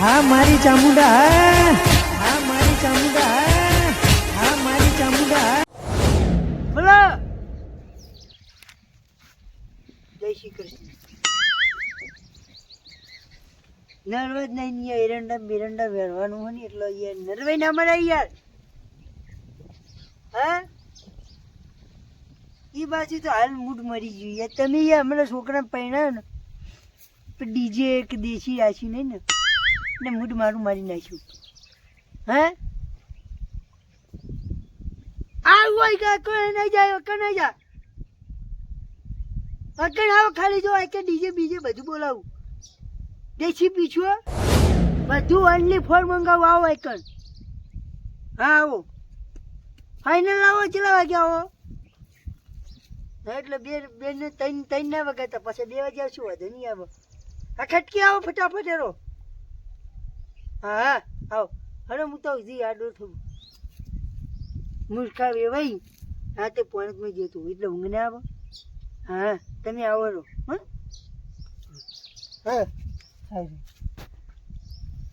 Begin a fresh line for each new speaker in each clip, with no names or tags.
હા, મારી ચામુંડા, હા. મારી ચામુંડા, હા. મારી ચામુંડા બોલો. જય શ્રી કૃષ્ણ. નર્વજ નહીં યાર એરંડા બિરંડા વેરવાનું હોય ને એટલે યાર નર્વે ના મળે યાર. હા? એ બાજુ તો હાલ મૂડ મરી ગયું યાર. તમે યાર હમણાં છોકરા પૈણા ને ડીજે એક દેશી રાશી નહીં ને? ને મૂડ મારું મારી નાખ્યું હે આવું હોય કે કોઈ નહીં જાય કે નહીં જા અકણ આવો ખાલી જો કે ડીજે બીજે બધું બોલાવું. દેશી પીછું બધું ઓનલી ફોર મંગાવું, આવો એકણ હા, આવો. ફાઇનલ આવો, કેટલા વાગે આવો? એટલે બે બે ને ત્રણ ત્રણ ના વગાડતા, પછી બે વાગે આવશું, વાંધો નહીં આવો. આ ખટકી આવો ફટાફટ એરો હા હા આવો. હવે હું તો હજી આડો થયું મૂર્ખા વેવાઈ. હા તે પોઈન્ટમાં જતું એટલે ઊંઘ ના આવો. હા, તમે આવો રહો, હા. હા સારું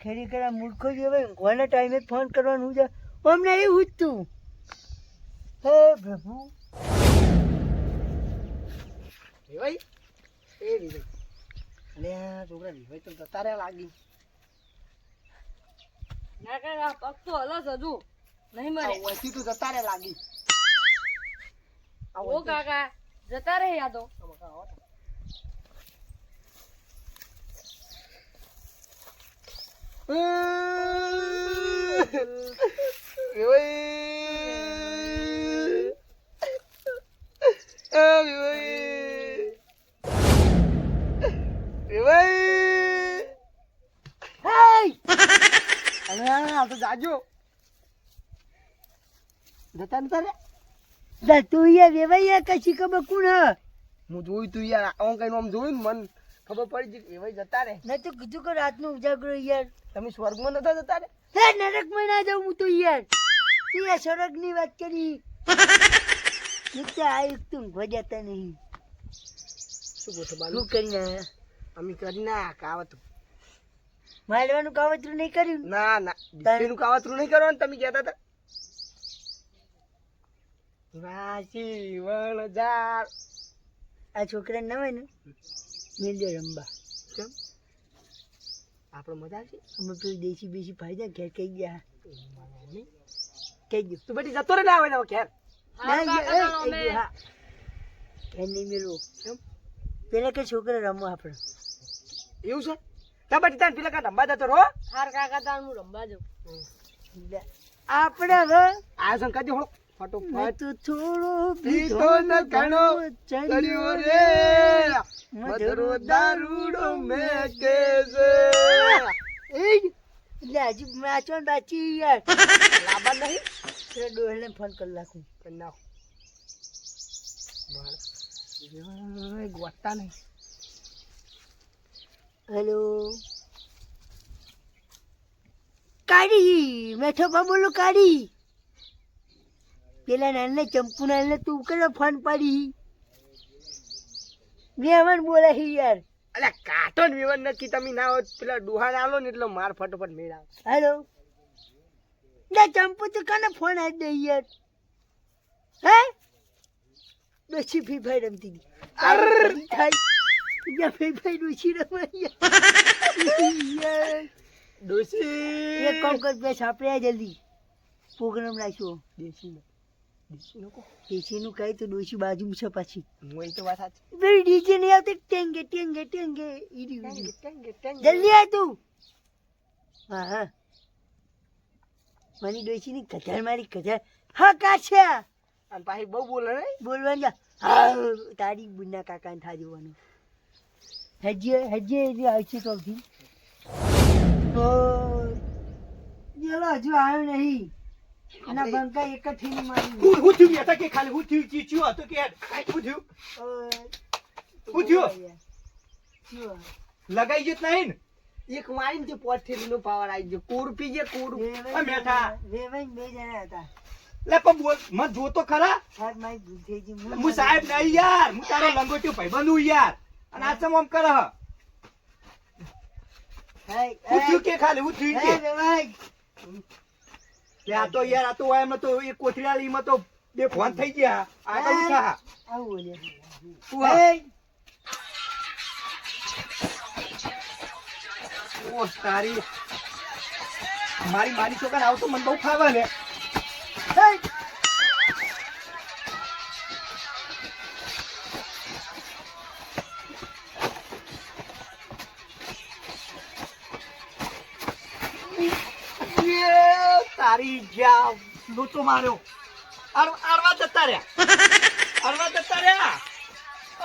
ખરેખર આ મૂર્ખો જ હવે ઊંઘવાના ટાઈમે જ ફોન કરવાનું છે અમને એવું જ તું હે પ્રભુ.
ભાઈ એ વિવાઈ. અને છોકરા ભાઈ તો તારે લાગી.
ના પગ તો હલસ હજુ. નહીં મરે
ઓછી તું જતા રે લાગી.
ઓ કાકા જતા રહે યાદો
આમાં કાં આવો આ તો જાજો. જતા નતા રે?
તું યાર વેવાઈ કશી ખબર કોણ હ?
હું જોયું તું યાર આમ કઈ આમ જોયું ને મન ખબર પડી ગઈ એવાય જતા રે.
મેં તો કીધું કે રાતનો ઉજાગરો યાર.
તમે સ્વર્ગમાં નતા જતા રે?
હે નરકમાં ના જાઉં હું તો યાર. તું યાર સ્વર્ગની વાત કરી. નીચે આવી તું ભજાતા નહીં.
શું ગોઠો બાલુ
શું કરીને
અમે કરી ના કાવત
મારવાનું કાવતરું નહીં કર્યું?
ના ના. દીકરીનું કાવતરું નહીં કરવાનું તમે કહેતા હતા? રાશી વણજાર
આ છોકરા ના હોય ને? મેલ રંબા.
કેમ? આપણે મજા આવશે?
અમે પેલું દેશી બેસી ફાયદા ઘેર કહી ગયા?
કઈ
કહી ગયું?
તું બેટી જતો રે ના આવે ને ઘેર.
ઘેર નહીં મેળવો. પેલા કે છોકરા રમો આપણે.
એવું છે? તા બેટી તાન પેલા કા રંબા જતો રહો.
હાર કાકા તાન હું રંબા જાઉં.
આપણે હવે
આયોજન કરજો હો
મેં
ફટોફટ
થોડો
પીતો ન ઘણો ચડ્યો રે. મધરો દારૂડો મે કે છે.
એ એટલે હજી બાકી યાર.
લાબા નહીં.
પેલા ડોહેલે ફોન કરી નાખું.
કરી નાખું. મારે. નહીં.
હેલો. કાઢી મેઠો બા બોલો કાઢી પેલા નાનને ચંપુ નાને તું કરે ફોન પાડી? મેમન બોલે હી યાર.
અલે કાટો ને વિવન નક્કી તમે ના હોત પેલા ડુહાન આલો ને એટલે માર ફટોફટ મેળ આવે.
હેલો. ના ચંપુ તો કને ફોન આજ દે યાર. હે? બેસી ફી ભાઈ રમતી હતી. થાય. ફી ભાઈ ડોસી રમાય
ડોસી
એક કામ કર બે સાપડે જલ્દી પ્રોગ્રામ રાખ્યો
દેશી નો દેશી નો કો
દેશીનું કહે તો ડોસી બાજુ છે પાછી
હું તો વાત સાચી
પેલી ડીજે નહીં આવતી ટેંગે ટેંગે ટેંગે ઈડી ઈડી.
ટેંગે, ટેંગે.
જલ્દી આય તું હા હા મારી કધાર હા કાછા
અને પાછી બહુ બોલે ને
બોલવાનું જા તારી બુના કાકાને થા જોવાનું હજી ಹೆಜ್ಜೆ ಇದೆ આવશે તોથી તો ચલો હજુ આવ્યો નહીં. એના બંકા એક જ થઈને મારી
હું હું થયું યાર કે ખાલી હું થયું ચી ચિયો હતો કે હું થયું? શું થયું? લગાઈ ગયું જ નહીં ને?
એક મારીને તે પોટ થેલીનો પાવર આવી ગયો. કોર પી ગયો કોર.
બેઠા. મેઠા.
વેવાઈ બે જણા હતા.
લે પણ બોલ મત જોતો ખરા?
સાહેબ મારી ભૂલ થઈ ગઈ.
હું સાહેબ નહીં યાર. હું તારો લંગોટ્યો ભાઈબંધ હું યાર. અને આ ચમ આમ કરે હ.
હાય.
કે ખાલી?
ઉઠ્યું
કે. આ તો યાર આ તો એમ તો એ કોથળીયાળીમાં તો બે ફોન થઈ ગયા. આ તો ઉઠા. ઓ તારી. મારી મારી છોકરા આવતો મને બહુ ફાવે ને. તારી જ્યાં લૂંટો માર્યો. અરવા જતા રહ્યા. અરવા જતા રહ્યા.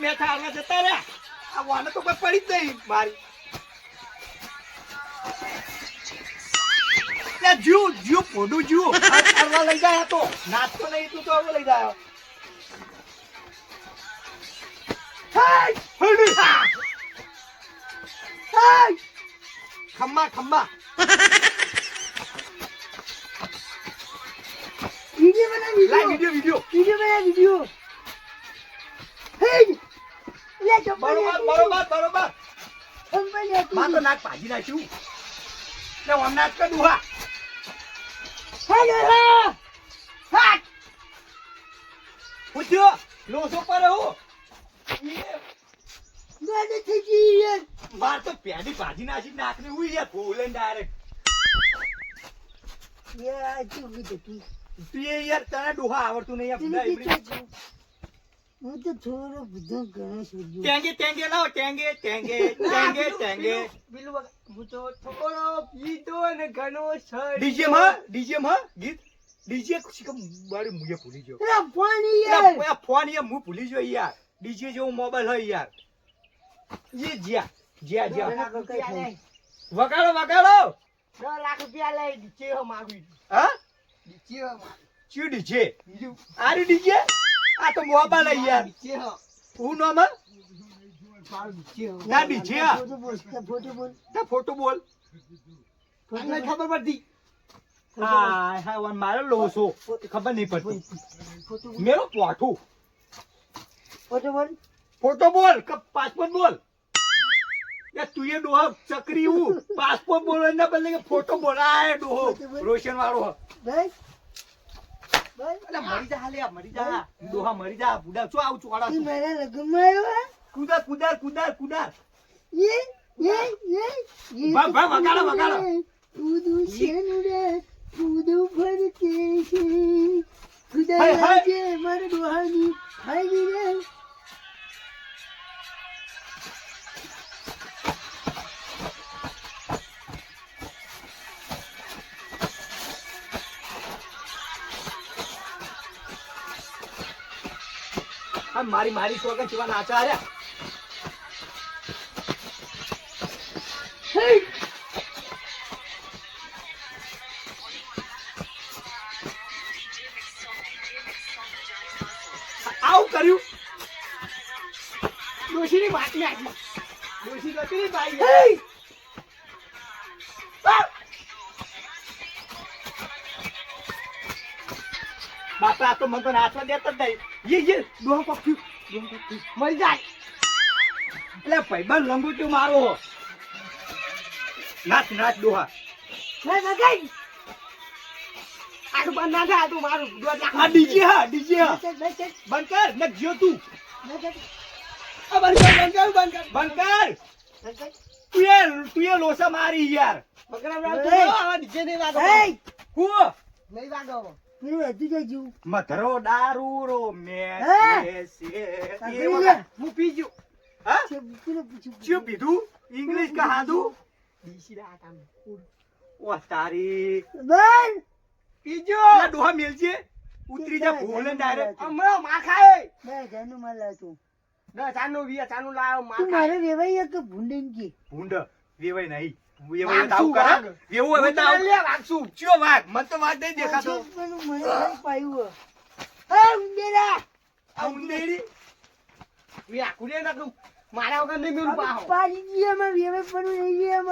મેઠા અરવા જતા રહ્યા. આ વાને તો કોઈ પડી જ નહીં મારી. અર- લઈ ગયા તો. નાચતો નહીં, તું તો! ખમ્મા ખમ્મા.
વીડિયો બના,
લાઈ
વીડિયો.
વિડિયો વિડિયો
વીડિયો બના, વીડિયો. હાય. લે, ચપ્પલ
બરોબર. બરોબર બરોબર. માં તો નાક પાજી નાખ્યું ને આમ નાક કદું હા
હાય, હાય.
હાટ! પૂછ્યો લોસો પર હું
ગાડી થઈ ગઈ યાર.
માર તો પેડી ભાજી નાખી નાક હું યાર ભૂલે ડાયરેક્ટ
યાર, શું કીધું તું?
તું યાર તને ડોહા આવડતું નહીં?
હું તો થોડો બધો ઘણો છું
ટેંગે ટેંગે લાવો ટેંગે ટેંગે ટેંગે ટેંગે.
પેલું હું તો થોડો પીધો ને ઘણો સડી
ડીજે માં ડીજે માં ગીત? ડીજે કમ મુજે ભૂલી ગયો.
અરે પાણી યાર.
એટલે ફોન યાર હું ભૂલી ગયો યાર. ડીજે જેવો મોબાઈલ હોય યાર. યે જ્યા જ્યા જ્યા. વગાડો વગાડો.
દસ લાખ રૂપિયા લઈ ડીજે માગી માગવી.
હા?
નીચે હો માગવી.
ચિયો ડીજે
બીજું
આરી ડીજે આ તો મોબાઈલ હે યાર
હું
નામ હે?
મારું નીચે હો
ના ડીજે
ફોટો બોલ. ફોટો બોલ
ફોટો
ખબર પડતી
હા હા મારો લોસો ખબર નહીં પડતી મેરો પોઠું.
ફોટો બોલ.
ફોટો બોલ. કે પાસપોર્ટ બોલ. કે તું એ ડોહો ચકરી હું. પાસપોર્ટ બોલો ના બદલે ફોટો બોલાય ડોહો. રોશન વાળો અલા મરી જા હાલે મરી જા. ડોહા મરી જા બુડા શું આવું ચોડા
તું મારા લગમાં આવ્યો
કુદાર કુદાર કુદાર કુદાર.
યે યે યે
બા બા વગાડો વગાડો.
ઉદુ શેનુડે ઉદુ ભરકે છે.
કુદાર
જે મારા ડોહાની હાઈ રે.
મારી મારી છોકરા જેવા નાચા આર્યા આવું કર્યું.
ડોશીની વાત નાખી ડોશી ગતી ને
ભાઈ!
બાપા આ તો મને તો નાચવા દેતો જ નહીં. યે યે ડોહા પક્યું.
મરી જાય.
એટલે ભાઈબંધ લંગોટ્યો મારો. નાચ નાચ ડોહા
ના ભગાઈ
આડું બંધ ના થાય તું મારું
આ ડીજે હા ડીજે હા. બંધ કર ને જ્યો તું.
આ બંધ કર બંધ કર બંધ કર.
બંધ કર. તું તું લોસા મારી યાર.
બકરા! તું આવા ડીજે નહીં વાગો નહીં વાગો.
પેલું હતું જજુ
મધરો દારૂ રો મે
હે?
પી ગયો
હા
છે પેલું પૂછું
ચિયો પીધું? ઇંગ્લિશ કા હાદું
ડીસી રાત આમ
ઓ તારી.
બંધ
પીજો.
પેલા ડોહા મેલજે. ઉતરી જા ભૂલે ડાયરેક્ટ
હમણાં માર ખાય.
બે હજારનું માલ લાવતો
દસ ચારનું વીસ ચારનું લાવ્યો માર
મારે વેવાઈ એક ભૂંડન કે.
ભૂંડ વેવાય નહીં.
વાઘ
તાવ કરે
વાઘ?
હવે તાવ
લે વાગશું
ચિયો વાઘ મન તો વાઘ નહીં દેખાતો.
મને પાયું હે હે ઉંદેરા
આ ઉંદેડી?
વી આખું નાખું. મારા વગર નહીં મેળું પાહો.
પાડી વેવે પણ નહીં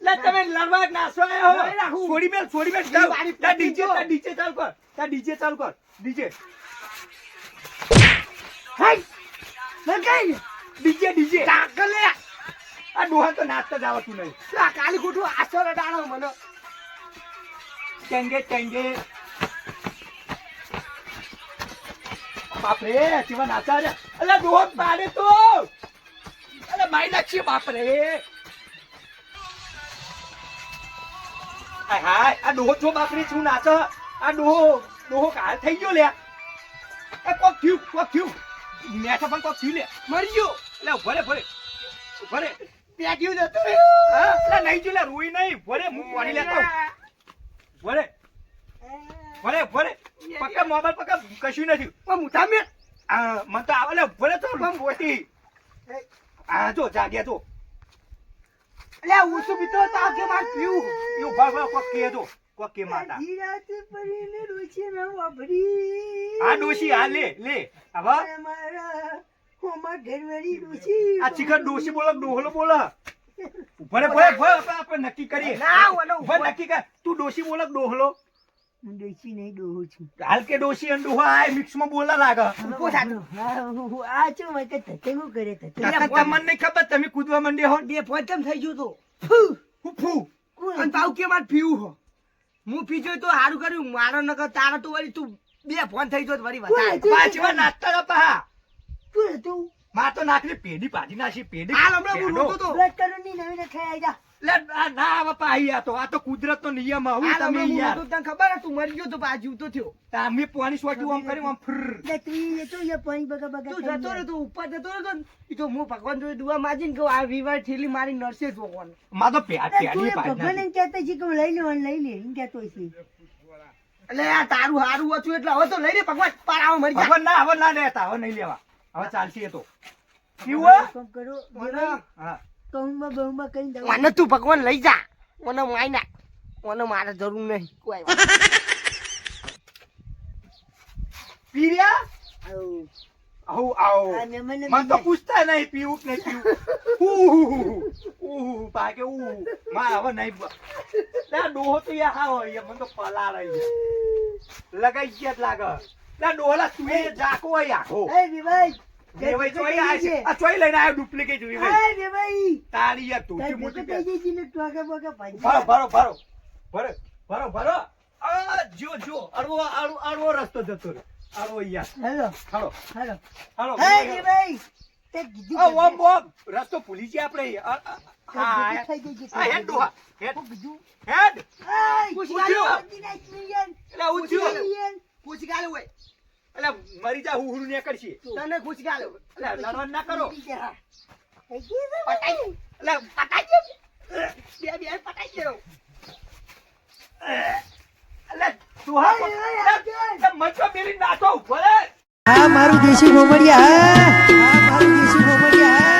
લે તમે લડવા નાસો આયો હો.
રાખું.
છોડી મેલ છોડી મેલ જાવ તા ડીજે. તા ડીજે ચાલુ કર તા ડીજે ચાલુ કર ડીજે.
હાય ભગાઈ
ડીજે ડીજે.
ટાકર લે.
આ ડોહા તો નાચતા જ આવતું નહીં.
આ કાલી ખોટું આસો રડાણો મને?
ટેંગે ટેંગે બાપરે કેવા નાચા રે. અલા ડોહો, પાડે તો. અલા માઈ લક્ષી બાપરે. હાય હાય, આ ડોહો જો બાપરે શું નાચ? આ ડોહો ડોહો કાલ થઈ ગયો લે એ કોક થયું કોક થયું. મેઠા પણ કોક થયું લે મરી ગયો. એટલે ભરે ભરે ભરે
પેટ્યું જતું
હા? નહીં જો લે રોઈ નહીં. ભરે હું પાણી લેતો. ભરે ભરે ભરે પક્કા મોબાઈલ પક્કા કશું નથી.
મુઠા મેં.
આ મને તો આવે લે ભરે તો મોટી આ જો જાગ્યા તો
એટલે ઊંચું પીતો તો આ કે માર પીવું.
એવું ભાગ ભાગ કોક કે તો કોક માતા.
જીરાત પડીને ડોશી ના વાપરી
આ ડોશી આ લે લે. હવે
મારા હોમાં ઘરવાળી ડોશી
આ ચિકન ડોશી બોલો ડોહલો બોલો? ભરે ભરે ભરે આપણે આપણે નક્કી કરીએ.
ના, ઓલો
ભરે નક્કી કર. તું ડોશી બોલો ડોહલો?
હું ડોશી નહીં ડોહો છું.
હાલ કે ડોશી અને ડોહા આ મિક્સમાં બોલા લાગે.
ઊભો થાતો.
હા, હું- હું- આ શું મેં કે ધતેલું કરે ધતેલું.
તમને નહીં ખબર તમે કૂદવા માંડ્યા હો?
બે ફોન કેમ થઈ ગયું તો?
ફુ,
હું ફૂ.
અને કે માર પીવું હો? હું પીજો તો સારું કર્યું. મારો નકર તારા તો વળી તું બે ફોન થઈ ગયો તો વળી
વાત નાચતા હતા પા
હતું?
માં તો નાખલી પેઢી પાડી નાખી પેઢી
હાલ હમણાં હું રોતો તો.
બ્લડ કલરની નવી ને ખાઈ આઈ જા.
લે, આ ના આવે પા આઈ આ તો. આ તો કુદરત નો નિયમ આવું તમે યાર.
તને ખબર હતું તું મરી ગયો તો પાછું જીવતો થયો.
તમે પાણી સોટ્યું આમ કર્યું આમ ફર.
લે તું એ જતો એ પાણી બગા બગા
તું જતો
જાય.
રે તું ઉપર જતો રે તો ઈ તો હું ભગવાન જોડે દુઆ માજીને કહું આ વિવાર થેલી મારી નરસે જ ભગવાન.
માં તો પ્યાર
લે તું
પેઢી પાડી
ભગવાન એમ કહેતા છે કે લઈ લેવાનું લઈ લે એમ કહેતો છે
એટલે આ તારું હારું હતું એટલે હવે તો લઈ લે ભગવાન. પારામાં મરી જા.
ભગવાન ના હવે ના લેતા હવે નહીં લેવા. હવે ચાલશે એ તો. પીવું હે?
કામ કરો
મને
હા.
કહુંમાં બહુમાં કરીને દઉં.
મને તું ભગવાન લઈ જા. મને માઈ નાખ. મને મારે જરૂર નહીં. કોઈ વાત.
આવું.
આવું આવો.
આ મહેમાનને
મને તો પૂછતા નહીં પીવું કે નહીં પીવું. ઉહુ, ઉહુ, પાકે ઉહુ. માં હવે નહીં બ- ડોહો તો યા હા હોય મને તો પલાળ આવી લગાઈ ગયા લાગે. લે, ડોહલા તું એ જાકો આખો
એ વિભાઈ,
રસ્તો જતો ભૂલી ગયા. આપણે. આ, આ,
તે
હા
ભેગો થઈ જજે,
આ હેડ ડોહા હેડ.
હું કીધું?
હેડ.
એય,
પૂછ્યું.
અડધી નાઈટ મિલિયન,
એટલે ઉઠ્યો
મિલિયન.
ખુશી ગાલે હોય.
મરી જા હું ને કરશે
તને ખુશી ગાલે.
એટલે લડવાનું ના કરો.
પટાઈ? એટલે પટાઈ બે બે પટાઈ ગયો
એટલે તું હા મચો મેરી નાચો ભલે.
આ મારું દેશી મોમડિયા આ મારું